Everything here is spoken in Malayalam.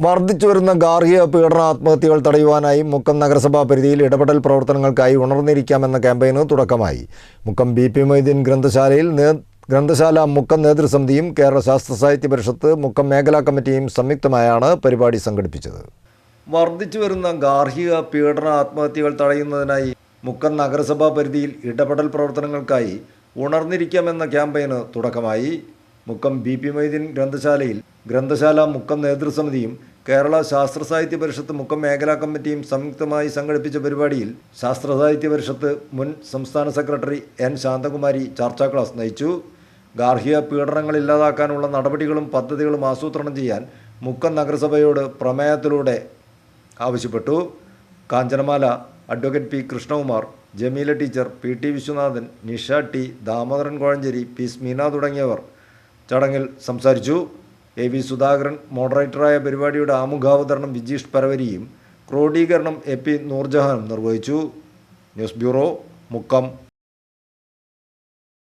വർദ്ധിച്ചു വരുന്ന ഗാർഹിക പീഡന ആത്മഹത്യകൾ തടയുവാനായി മുക്കം നഗരസഭാ പരിധിയിൽ ഇടപെടൽ പ്രവർത്തനങ്ങൾക്കായി ഉണർന്നിരിക്കാമെന്ന ക്യാമ്പയിന് തുടക്കമായി. മുക്കം ബി പി മൊയ്തീൻ ഗ്രന്ഥശാലയിൽ ഗ്രന്ഥശാല മുക്കം നേതൃസമിതിയും കേരള ശാസ്ത്ര സാഹിത്യ പരിഷത്ത് മുക്കം മേഖലാ കമ്മിറ്റിയും സംയുക്തമായാണ് പരിപാടി സംഘടിപ്പിച്ചത്. വർദ്ധിച്ചു വരുന്ന ഗാർഹിക പീഡന ആത്മഹത്യകൾ തടയുന്നതിനായി മുക്കം നഗരസഭാ പരിധിയിൽ ഇടപെടൽ പ്രവർത്തനങ്ങൾക്കായി ഉണർന്നിരിക്കാമെന്ന ക്യാമ്പയിന് തുടക്കമായി. മുക്കം ബി പി മൊയ്തീൻ ഗ്രന്ഥശാലയിൽ ഗ്രന്ഥശാല മുക്കം നേതൃസമിതിയും കേരള ശാസ്ത്ര സാഹിത്യ പരിഷത്ത് മുക്കം മേഖലാ കമ്മിറ്റിയും സംയുക്തമായി സംഘടിപ്പിച്ച പരിപാടിയിൽ ശാസ്ത്ര സാഹിത്യ പരിഷത്ത് മുൻ സംസ്ഥാന സെക്രട്ടറി എൻ ശാന്തകുമാരി ചർച്ചാ ക്ലാസ് നയിച്ചു. ഗാർഹിക പീഡനങ്ങൾ ഇല്ലാതാക്കാനുള്ള നടപടികളും പദ്ധതികളും ആസൂത്രണം ചെയ്യാൻ മുക്കം നഗരസഭയോട് പ്രമേയത്തിലൂടെ ആവശ്യപ്പെട്ടു. Kanchanamala advocate P Krishnakumar Jameela teacher P T Viswanathan Nisha T Damodaran Kozhencherry P Smeena തുടങ്ങിയവർ ചടങ്ങിൽ സംസാരിച്ചു. എ വി സുധാകരൻ മോഡറേറ്ററായ പരിപാടിയുടെ ആമുഖാവതരണം വിജീഷ് പരവരിയും ക്രോഡീകരണം എ പി നൂർജഹാനും നിർവഹിച്ചു. News bureau Mukkam.